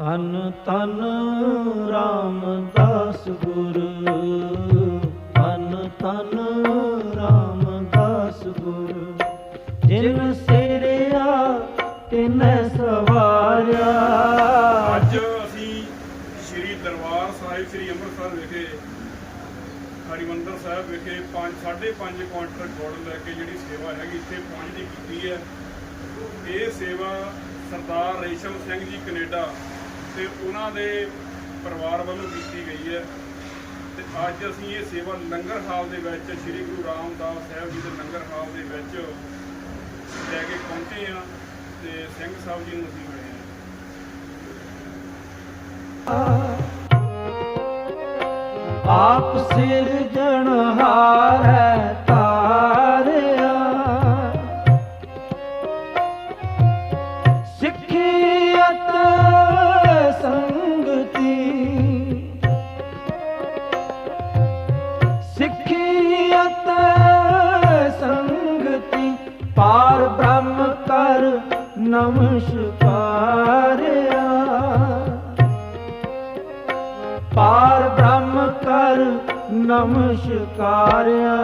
ਤਨ ਤਨ ਰਾਮਦਾਸ ਗੁਰੂ। ਤਨ ਤਨ ਰਾਮਦਾਸ ਗੁਰੂ। ਜਿਨ ਸਿਰਿਆ ਤਿਨ ਸਵਾਰਿਆ। ਅੱਜ ਅਸੀਂ ਸ੍ਰੀ ਦਰਬਾਰ ਸਾਹਿਬ, ਸ੍ਰੀ ਅੰਮ੍ਰਿਤਸਰ ਵਿਖੇ, ਹਰਿਮੰਦਰ ਸਾਹਿਬ ਵਿਖੇ 5 5.5 ਕੁਆਂਟਲ ਗੁੜ ਲੈ ਕੇ ਜਿਹੜੀ ਸੇਵਾ ਹੈਗੀ, ਇੱਥੇ ਪਹੁੰਚ ਦੀ ਕੀਤੀ ਹੈ। ਇਹ ਸੇਵਾ ਸਰਦਾਰ ਰੇਸ਼ਮ ਸਿੰਘ ਜੀ, ਕੈਨੇਡਾ ਤੇ ਉਹਨਾਂ ਦੇ ਪਰਿਵਾਰ ਵੱਲੋਂ ਕੀਤੀ ਗਈ ਹੈ। ਤੇ ਅੱਜ ਅਸੀਂ ਇਹ ਸੇਵਾ ਲੰਗਰ ਹਾਲ ਦੇ ਵਿੱਚ ਸ੍ਰੀ ਗੁਰੂ ਰਾਮਦਾਸ ਸਾਹਿਬ ਜੀ ਦੇ ਲੰਗਰ ਹਾਲ ਦੇ ਵਿੱਚ ਲੈ ਕੇ ਪਹੁੰਚੇ ਆ ਤੇ ਸਿੰਘ ਸਾਹਿਬ ਜੀ ਨੂੰ ਅਸੀਂ ਮਿਲੇ ਆਪ ਸਿਰਜਣਹਾਰ ਹੈ ਨਮਸਕਾਰਿਆ ਪਾਰ ਬ੍ਰਹਮ ਕਰ ਨਮਸਕਾਰਿਆ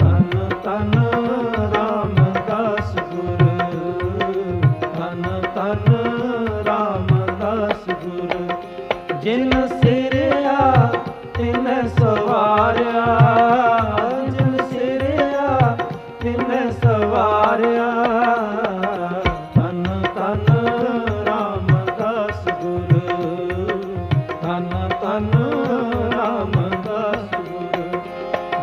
ਤਨ ਤਨ ਰਾਮਦਾਸ ਗੁਰ। ਤਨ ਤਨ ਰਾਮਦਾਸ ਗੁਰ। ਜਿਨ ਸਿਰਿਆ ਤਿਨ ਸਵਾਰਿਆ ਜਿਨ ਸਿਰਿਆ ਤਿਨ ਸਵਾਰਿਆ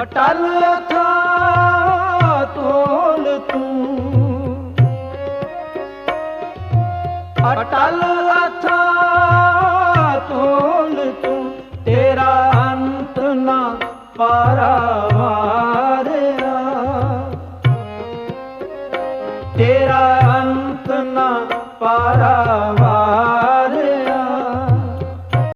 ਅਟਲ ਥਾ ਤੋਲ ਤੂੰ। ਅਟਲ ਥਾ ਤੋਲ ਤੂੰ ਤੇਰਾ ਅੰਤ ਨਾ ਪਾਰਾਵਾ।